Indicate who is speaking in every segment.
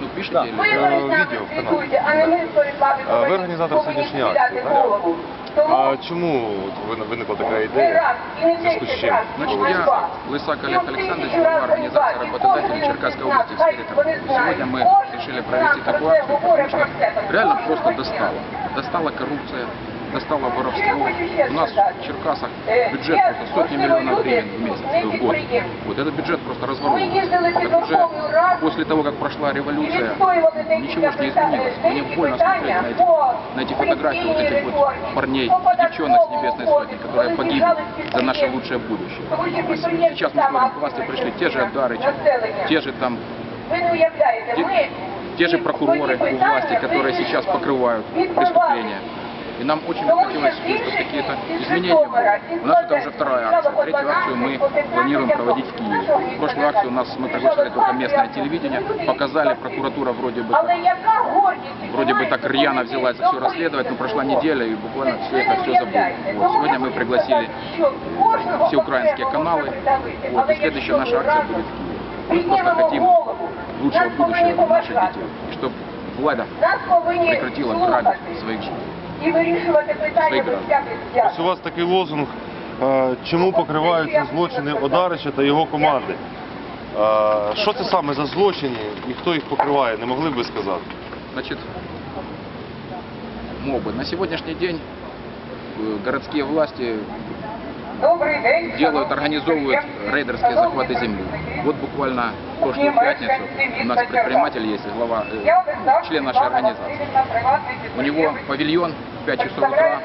Speaker 1: Ну, пишите или...
Speaker 2: Ви
Speaker 3: Е,
Speaker 2: відео
Speaker 3: відео
Speaker 2: в
Speaker 3: в каналі.
Speaker 2: каналі. А не ми Бориславі
Speaker 3: А ви організатор сьогоднішньої акції, так? А чому от ви- виникла така ідея? В зв'язку з чим?
Speaker 1: Значит, я Лысак Олег Александрович, глава организации работодателей Черкасской области в сфере торговли. Сегодня мы решили провести такую акцию, потому что реально просто достало. Достала коррупция, достало воровство. У нас в Черкасах бюджет просто сотни миллионов гривен в месяц, в год. Вот этот бюджет просто разворовывается. Так уже после того, как прошла революция, ничего не изменилось. Мне больно смотреть на эти, на эти фотографии вот этих вот парней и девчонок с Небесной Сотни, которые погибли за наше лучшее будущее. Сейчас мы смотрим, к власти пришли те же Адарычи, те же там, те, те же прокуроры у власти, которые сейчас покрывают преступления. И нам очень хотелось, чтобы какие-то изменения. У нас это уже вторая акция. Третью акцию мы планируем проводить в Киеве. Прошлую акцию у нас мы приглашали только местное телевидение, показали, прокуратура вроде бы
Speaker 2: гордість?
Speaker 1: вроде бы так рьяно взялась за все расследовать, но прошла неделя и буквально все это все забыли. Вот. Сегодня мы пригласили все украинские каналы, вот, и следующая наша акция будет в Киеве. Мы просто хотим лучшего будущего для наших детей, и чтобы влада прекратила грабить своих жителей
Speaker 2: і вирішувати питання
Speaker 1: своїх
Speaker 2: без
Speaker 1: граждан.
Speaker 2: всяких
Speaker 3: Ось у вас такий лозунг, е, чому покриваються злочини Одарича та його команди. Е, Що це саме за злочини і хто їх покриває, не могли б ви сказати?
Speaker 1: Значит, мобы. На сегодняшний день э, городские власти
Speaker 2: Добрий день.
Speaker 1: делают, организовывают рейдерские захваты земли. Вот буквально в прошлую пятницу у нас предприниматель есть, глава, э, член нашей организации. У него павильон в 5 часов утра,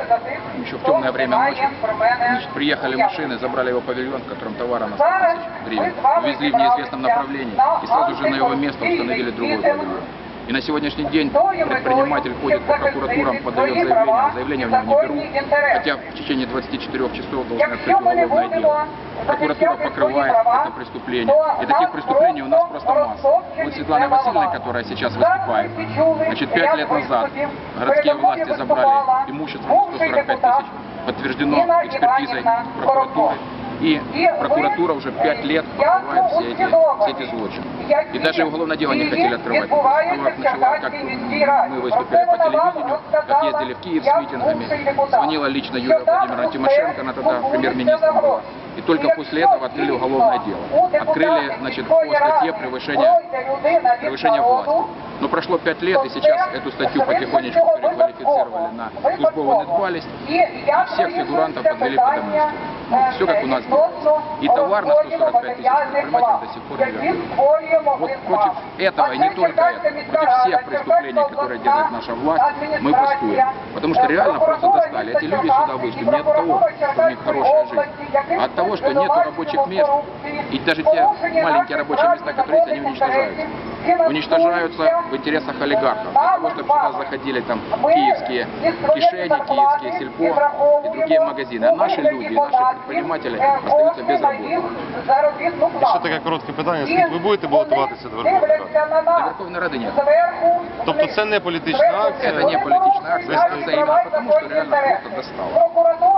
Speaker 1: еще в темное время ночи. Значит, приехали машины, забрали его павильон, в котором товара на 100 тысяч гривен, увезли в неизвестном направлении и сразу же на его место установили другой павильон. И на сегодняшний день предприниматель ходит по прокуратурам, подает заявление, заявление у него не берут, хотя в течение 24 часов должны открыть уголовное дело. Прокуратура покрывает это преступление. И таких преступлений у нас просто масса. Вот Светлана Васильевна, которая сейчас выступает, значит, пять лет назад городские власти забрали имущество на 145 тысяч, подтверждено экспертизой прокуратуры. И прокуратура уже пять лет покрывает все эти, все эти злочины. И даже уголовное дело не хотели открывать. Начала, как мы выступили по телевидению, как ездили в Киев с митингами, звонила лично Юлия Владимировна Тимошенко, она тогда премьер-министром была. И только после этого открыли уголовное дело. Открыли, значит, по статье превышения, превышения власти. Но прошло пять лет, и сейчас эту статью потихонечку переквалифицировали на службовую недбалость, и всех фигурантов подвели под амнистию. Ну, все как у нас делается. И товар на 145 тысяч предприниматель до сих пор не вернул. Вот против этого, и не только этого, против всех преступлений, которые делает наша власть, мы бастуем. Потому что реально просто достали. Эти люди сюда вышли не от того, что у них хорошая жизнь, а от того, что нет рабочих мест. И даже те маленькие рабочие места, которые есть, они уничтожаются Уничтожаются в интересах олигархов. Для того, чтобы сюда заходили там киевские кишени, киевские сельпо и другие магазины. А наши люди, наши предприниматели остаются без работы.
Speaker 3: І ще таке коротке питання, скажіть, ви будете балотуватися до Верховної Ради?
Speaker 1: До Верховной Рады нет.
Speaker 3: Тобто це не політична акція?
Speaker 1: Это не политичная акция,
Speaker 3: Вы
Speaker 1: акция именно потому, что реально просто достало.
Speaker 2: Прокуратура